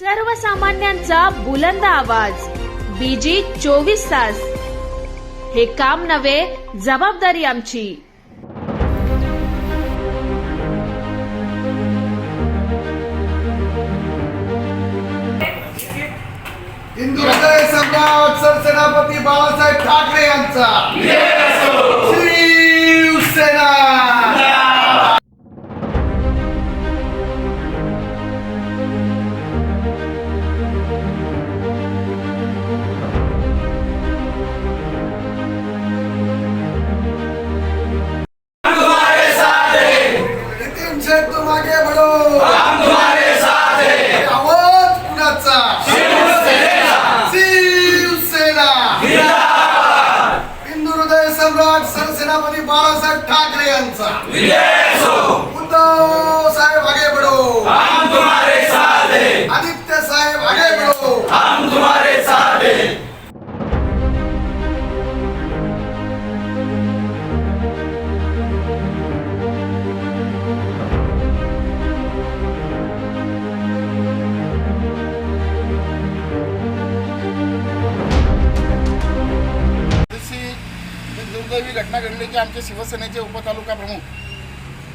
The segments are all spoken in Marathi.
सर्वसामान्यांचा बुलंद आवाज. बीजी चोवीस तास. हे काम नव्हे जबाबदारी आमची. हिंदू हृदय सम्राट सरसेनापती बाळासाहेब ठाकरे यांचा. सरसेनापती बाळासाहेब ठाकरे यांचा. उद्धव दुर्दैवी घटना घडली की आमचे शिवसेनेचे उपतालुका प्रमुख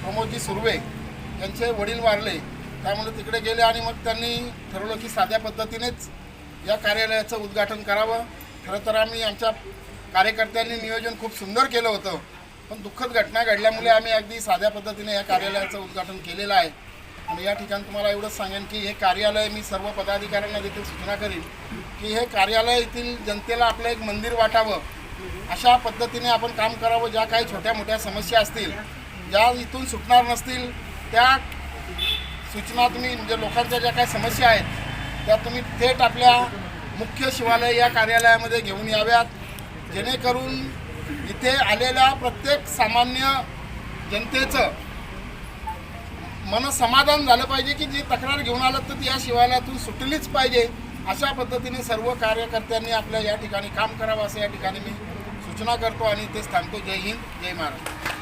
प्रमोदजी सुर्वे यांचे वडील वारले. त्यामुळे तिकडे गेले आणि मग त्यांनी ठरवलं की साध्या पद्धतीनेच या कार्यालयाचं उद्घाटन करावं. खरं तर आम्ही आमच्या कार्यकर्त्यांनी नियोजन खूप सुंदर केलं होतं. पण दुःखद घटना घडल्यामुळे आम्ही अगदी साध्या पद्धतीने या कार्यालयाचं उद्घाटन केलेलं आहे. आणि या ठिकाणी तुम्हाला एवढंच सांगेन की हे कार्यालय मी सर्व पदाधिकाऱ्यांना देखील सूचना करीन की हे कार्यालय येथील जनतेला आपलं एक मंदिर वाटावं. अशा पद्धतीने आपण काम करावं. ज्या काही छोट्या मोठ्या समस्या असतील ज्या इथून सुटणार नसतील त्या सूचना तुम्ही म्हणजे लोकांच्या ज्या काही समस्या आहेत त्या तुम्ही थेट आपल्या मुख्य शिवालय या कार्यालयामध्ये घेऊन याव्यात. जेणेकरून इथे आलेल्या प्रत्येक सामान्य जनतेचं मनसमाधान झालं पाहिजे की जी तक्रार घेऊन आलं तर ती या शिवालयातून सुटलीच पाहिजे. अशा पद्धतीने सर्व कार्यकर्त्यांनी आपल्या या ठिकाणी काम करावं असं या ठिकाणी मी सूचना करतो आणि तेच थांबतो. जय हिंद जय महाराष्ट्र.